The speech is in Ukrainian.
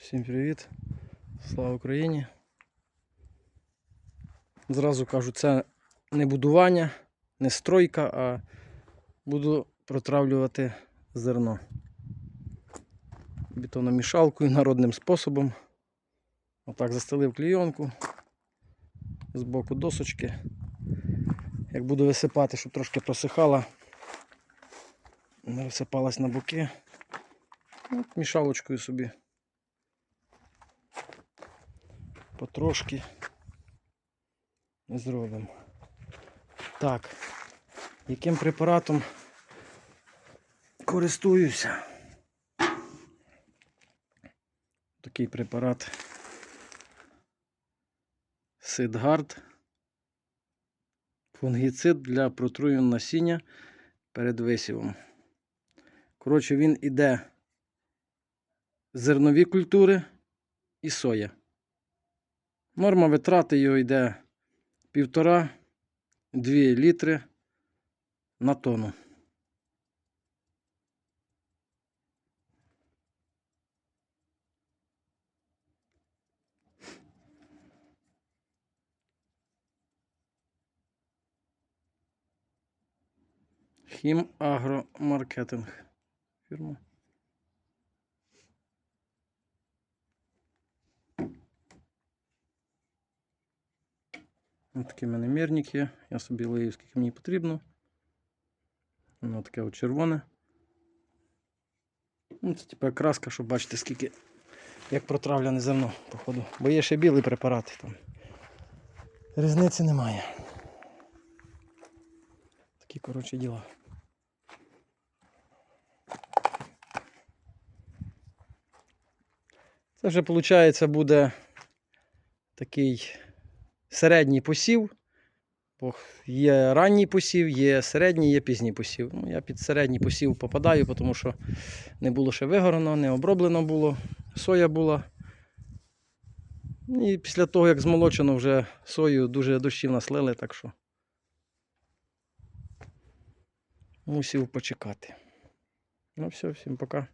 Всім привіт! Слава Україні! Зразу кажу, це не будування, не стройка, а буду протравлювати зерно. Бетономішалкою народним способом. Отак застелив клійонку з боку досочки. Як буду висипати, щоб трошки просихала, не розсипалась на боки. От мішалочкою собі потрошки зробимо. Так, яким препаратом користуюся? Такий препарат Сидгард. Фунгіцид для протруювання насіння перед висівом. Коротше, він іде зернові культури і соя. Норма витрати його йде 1,5-2 літри на тонну. Хім Агромаркетинг. Фірма. Ось такий в мене мірник є. Я собі лию, скільки мені потрібно. Воно таке от червоне. Ну, це типу краска, щоб бачити, скільки як протравлене зерно, походу. Бо є ще білий препарат. Там. Різниці немає. Такі, коротше, діла. Це вже, виходить, буде такий середній посів. Бо є ранній посів, є середній, є пізній посів. Ну, я під середній посів попадаю, тому що не було ще вигорено, не оброблено було, соя була. І після того, як змолочено вже сою, дуже дощів наслили, так що мусив почекати. Ну все, всім пока.